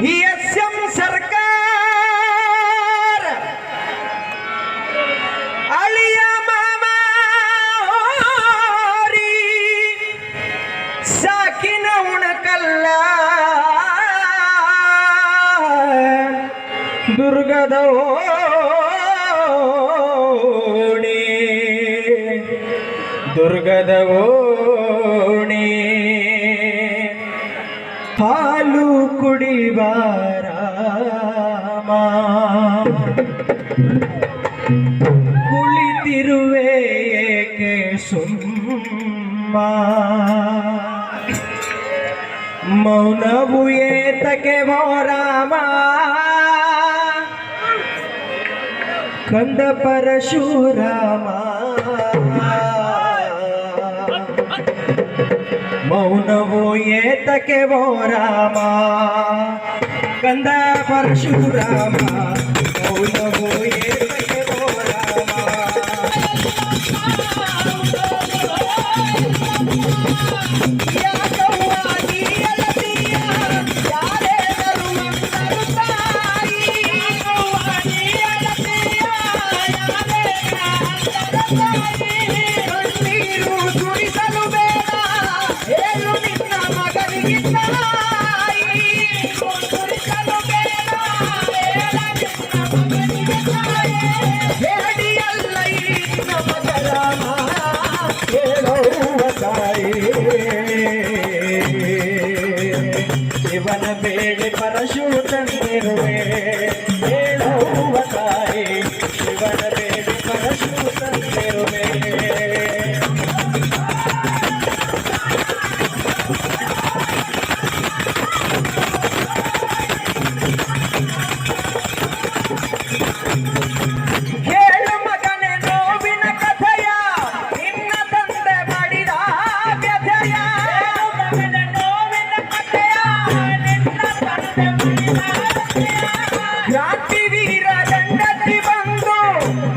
Yes, sir. ದುರ್ಗದ ಓಣಿ. ದುರ್ಗದ ಓಣಿ. ಹಾಲು ಕುಡಿಬಾರ ಕುಳಿತಿರುವೆ ಏಕೆ ಸುಮ್ಮ. ಮೌನವು ಏತಕ್ಕೆ ಮೋರಾಮ. కంద పరశురామా. మౌనవో ఏతకెవో రామా. కంద పరశురామా మౌనవో ఏతకెవో రామా. Yeah! ಬೇಳೆ ಪರಶುತನು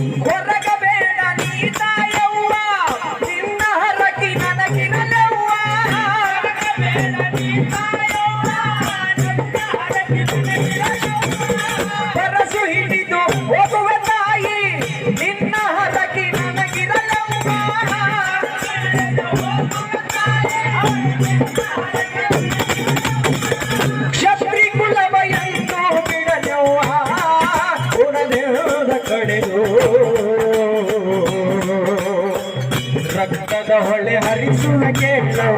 Correcto. ಹೊಳೆ ಹರಿಸುವ ಕೇಳೋ